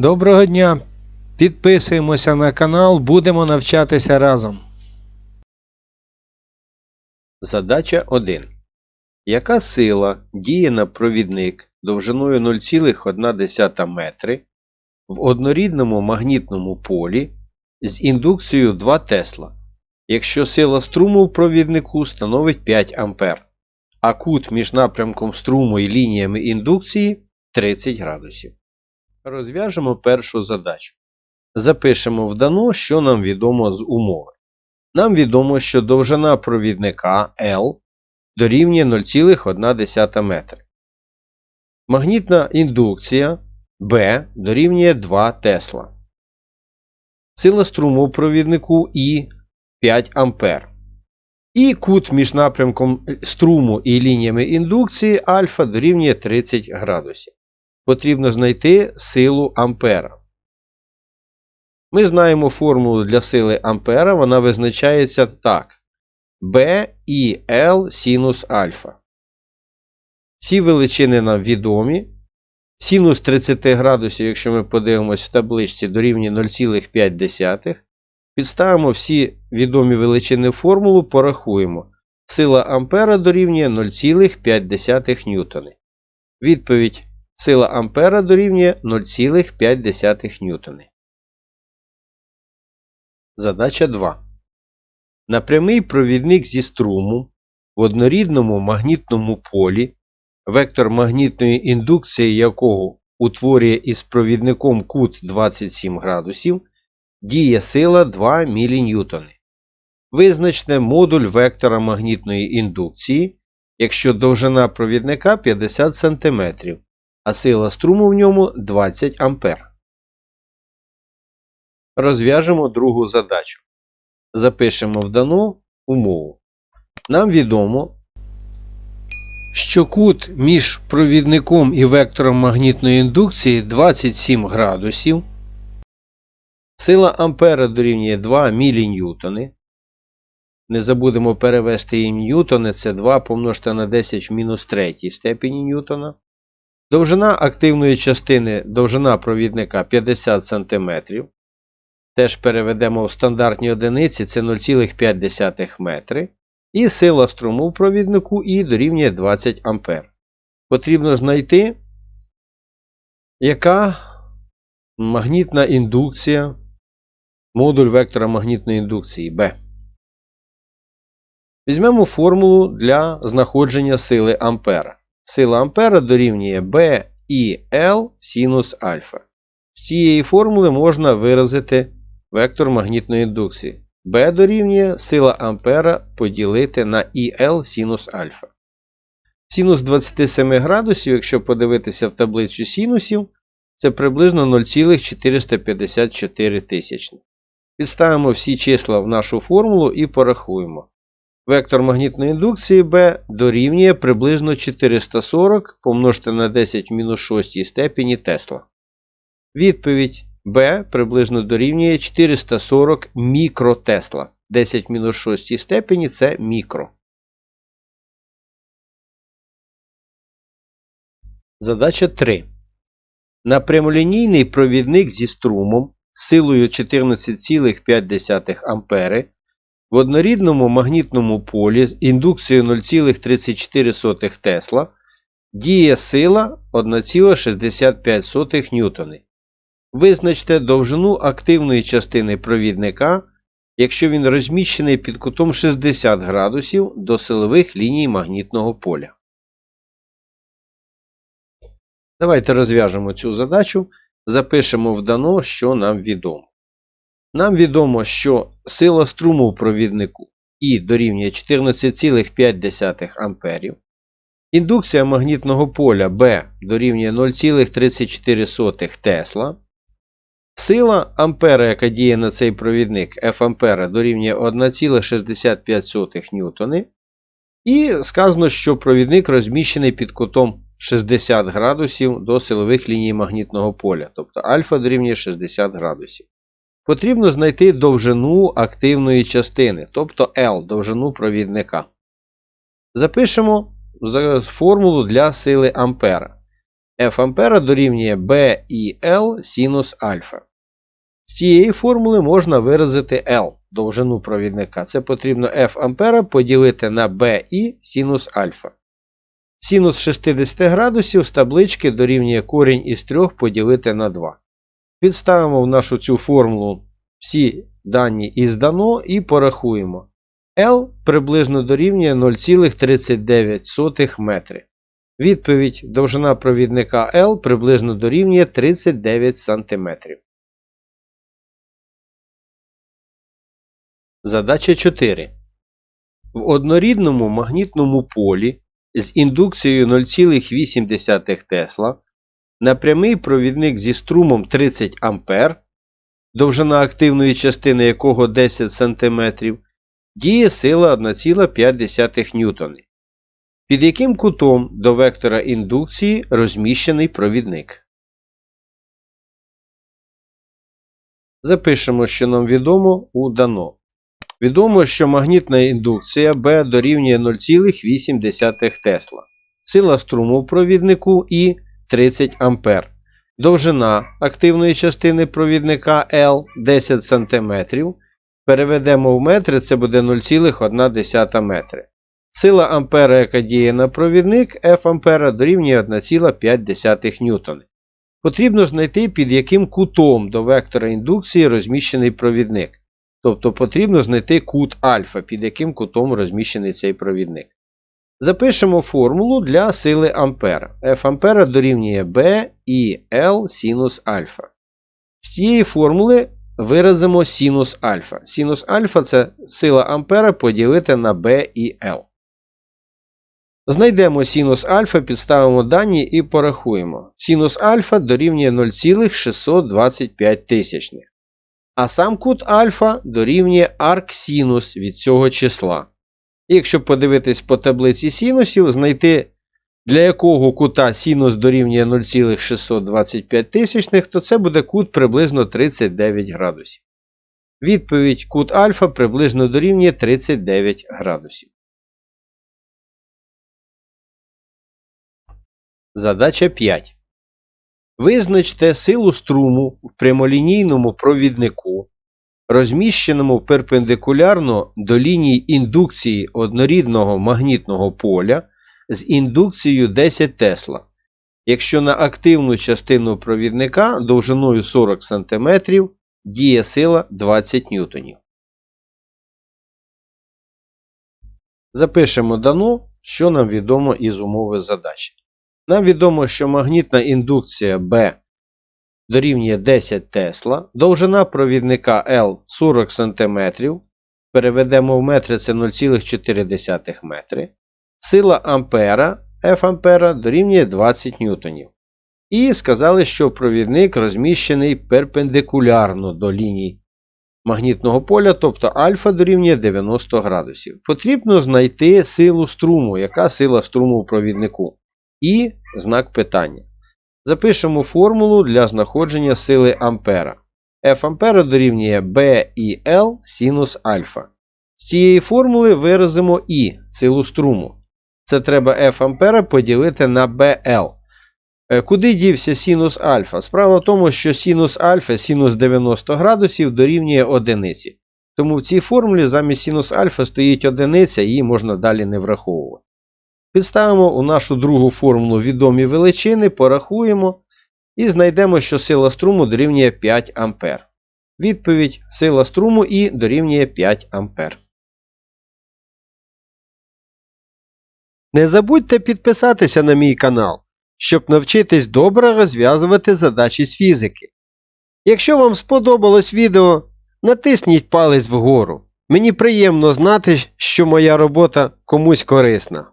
Доброго дня! Підписуємося на канал, будемо навчатися разом. Задача 1. Яка сила діє на провідник довжиною 0,1 метри в однорідному магнітному полі з індукцією 2 Тесла, якщо сила струму в провіднику становить 5 А, а кут між напрямком струму і лініями індукції 30 градусів. Розв'яжемо першу задачу. Запишемо в дано, що нам відомо з умови. Нам відомо, що довжина провідника L дорівнює 0,1 метри. Магнітна індукція B дорівнює 2 Тесла. Сила струму в провіднику І 5 А. І кут між напрямком струму і лініями індукції альфа дорівнює 30 градусів. Потрібно знайти силу ампера. Ми знаємо формулу для сили ампера, вона визначається так. B і L синус альфа. Всі величини нам відомі. Синус 30 градусів, якщо ми подивимось в табличці, дорівнює 0,5. Підставимо всі відомі величини в формулу, порахуємо. Сила ампера дорівнює 0,5 ньютони. Відповідь Сила ампера дорівнює 0,5 ньютони. Задача 2. Напрямий провідник зі струму в однорідному магнітному полі, вектор магнітної індукції якого утворює із провідником кут 27 градусів, діє сила 2 мН. Визначте модуль вектора магнітної індукції, якщо довжина провідника 50 см а сила струму в ньому 20 А. Розв'яжемо другу задачу. Запишемо в дану умову. Нам відомо, що кут між провідником і вектором магнітної індукції 27 градусів. Сила ампера дорівнює 2 міліньютони. Не забудемо перевести її ньютони, це 2 помножити на 10 в мінус 3 степені ньютона. Довжина активної частини довжина провідника 50 см. Теж переведемо в стандартні одиниці це 0,5 метри. І сила струму в провіднику І дорівнює 20 А. Потрібно знайти, яка магнітна індукція, модуль вектора магнітної індукції B. Візьмемо формулу для знаходження сили ампера. Сила ампера дорівнює B і L синус альфа. З цієї формули можна виразити вектор магнітної індукції. B дорівнює сила ампера поділити на IL синус альфа. Синус 27 градусів, якщо подивитися в таблицю синусів, це приблизно 0,454 тисячних. Підставимо всі числа в нашу формулу і порахуємо. Вектор магнітної індукції B дорівнює приблизно 440 помножити на 10 в мінус 6 степені Тесла. Відповідь B приблизно дорівнює 440 мікротесла. 10 в мінус 6 степені це мікро. Задача 3. На прямолінійний провідник зі струмом силою 14,5 А в однорідному магнітному полі з індукцією 0,34 Тесла діє сила 1,65 ньютони. Визначте довжину активної частини провідника, якщо він розміщений під кутом 60 градусів до силових ліній магнітного поля. Давайте розв'яжемо цю задачу. Запишемо в дано, що нам відомо. Нам відомо, що сила струму в провіднику І дорівнює 14,5 А. Індукція магнітного поля Б дорівнює 0,34 Тесла. Сила ампера, яка діє на цей провідник F ампера дорівнює 1,65 ньютони. І сказано, що провідник розміщений під кутом 60 градусів до силових ліній магнітного поля, тобто альфа дорівнює 60 градусів. Потрібно знайти довжину активної частини, тобто L, довжину провідника. Запишемо формулу для сили ампера. F ампера дорівнює B і L синус альфа. З цієї формули можна виразити L довжину провідника. Це потрібно F ампера поділити на B і синус альфа. Синус 60 градусів з таблички дорівнює корінь із 3 поділити на 2. Підставимо в нашу цю формулу всі дані із дано і порахуємо. L приблизно дорівнює 0,39 метри. Відповідь довжина провідника L приблизно дорівнює 39 см. Задача 4. В однорідному магнітному полі з індукцією 0,8 Тесла на прямий провідник зі струмом 30 А, довжина активної частини якого 10 см, діє сила 1,5 ньютони. Під яким кутом до вектора індукції розміщений провідник? Запишемо, що нам відомо у дано. Відомо, що магнітна індукція B дорівнює 0,8 Тесла. Сила струму в провіднику І 30 А. Довжина активної частини провідника L 10 см. Переведемо в метри, це буде 0,1 метри. Сила ампера, яка діє на провідник F ампера дорівнює 1,5 ньютони. Потрібно знайти, під яким кутом до вектора індукції розміщений провідник. Тобто потрібно знайти кут альфа, під яким кутом розміщений цей провідник. Запишемо формулу для сили ампера. F ампера дорівнює B і L синус альфа. З цієї формули виразимо синус альфа. Синус альфа це сила ампера поділити на B і L. Знайдемо синус альфа, підставимо дані і порахуємо. Синус альфа дорівнює 0,625 тисячних. А сам кут альфа дорівнює арксинус від цього числа. Якщо подивитись по таблиці синусів, знайти для якого кута синус дорівнює 0,625 тисячних, то це буде кут приблизно 39 градусів. Відповідь кут альфа приблизно дорівнює 39 градусів. Задача 5. Визначте силу струму в прямолінійному провіднику, розміщеному перпендикулярно до ліній індукції однорідного магнітного поля з індукцією 10 Тесла, якщо на активну частину провідника довжиною 40 см діє сила 20 ньютонів. Запишемо дано, що нам відомо із умови задачі. Нам відомо, що магнітна індукція B дорівнює 10 Тесла, довжина провідника L 40 см, переведемо в метри це 0,4 метри, сила ампера F ампера дорівнює 20 ньютонів. І сказали, що провідник розміщений перпендикулярно до ліній магнітного поля, тобто альфа дорівнює 90 градусів. Потрібно знайти силу струму, яка сила струму в провіднику. І знак питання. Запишемо формулу для знаходження сили ампера. F ампера дорівнює B і L синус альфа. З цієї формули виразимо І силу струму. Це треба F ампера поділити на BL. Е, Куди дівся синус альфа? Справа в тому, що синус альфа синус 90 градусів дорівнює одиниці. Тому в цій формулі замість синус альфа стоїть одиниця, її можна далі не враховувати. Підставимо у нашу другу формулу відомі величини, порахуємо і знайдемо, що сила струму дорівнює 5 А. Відповідь сила струму І дорівнює 5 А. Не забудьте підписатися на мій канал, щоб навчитись добре розв'язувати задачі з фізики. Якщо вам сподобалось відео, натисніть палець вгору. Мені приємно знати, що моя робота комусь корисна.